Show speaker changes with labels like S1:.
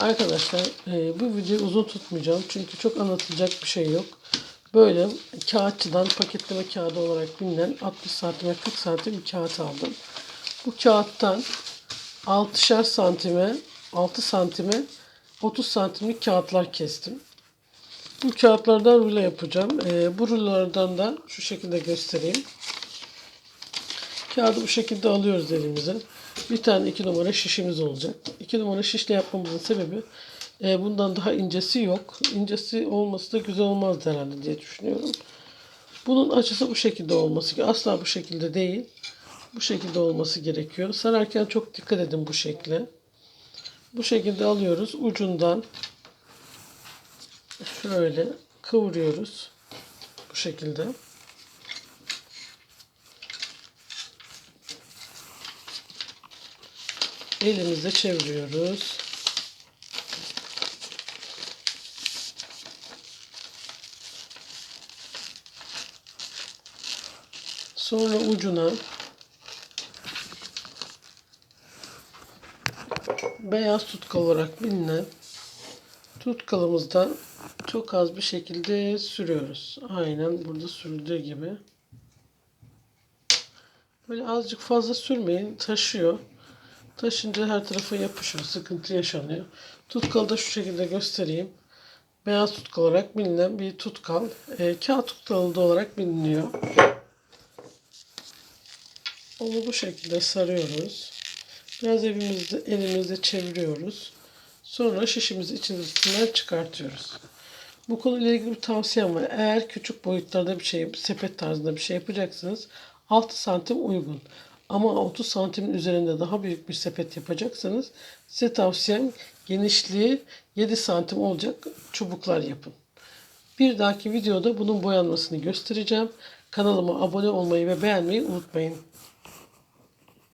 S1: Arkadaşlar e, bu videoyu uzun tutmayacağım. Çünkü çok anlatılacak bir şey yok. Böyle kağıtçıdan paketleme kağıdı olarak bilinen 60 santime 40 santim bir kağıt aldım. Bu kağıttan 6'şer santime 6 santime 30 santimlik kağıtlar kestim. Bu kağıtlardan rulo yapacağım. E, bu rulolardan da şu şekilde göstereyim. Kağıdı bu şekilde alıyoruz elimize. Bir tane iki numara şişimiz olacak. İki numara şişle yapmamızın sebebi e, bundan daha incesi yok. İncesi olması da güzel olmaz herhalde diye düşünüyorum. Bunun açısı bu şekilde olması ki asla bu şekilde değil. Bu şekilde olması gerekiyor. Sararken çok dikkat edin bu şekle. Bu şekilde alıyoruz. Ucundan şöyle kıvırıyoruz. Bu şekilde. Elimizde çeviriyoruz. Sonra ucuna beyaz tutkal olarak bilinen tutkalımızdan çok az bir şekilde sürüyoruz. Aynen burada sürüldüğü gibi. Böyle azıcık fazla sürmeyin. Taşıyor. Taşınca her tarafa yapışıyor. Sıkıntı yaşanıyor. Tutkalı da şu şekilde göstereyim. Beyaz tutkal olarak bilinen bir tutkal. E, kağıt tutkalı da olarak biliniyor. Onu bu şekilde sarıyoruz. Biraz evimizde, elimizde çeviriyoruz. Sonra şişimizi içerisinden çıkartıyoruz. Bu konuyla ilgili bir tavsiyem var. Eğer küçük boyutlarda bir şey, sepet tarzında bir şey yapacaksınız 6 santim uygun. Ama 30 santimin üzerinde daha büyük bir sepet yapacaksanız size tavsiyem genişliği 7 santim olacak çubuklar yapın. Bir dahaki videoda bunun boyanmasını göstereceğim. Kanalıma abone olmayı ve beğenmeyi unutmayın.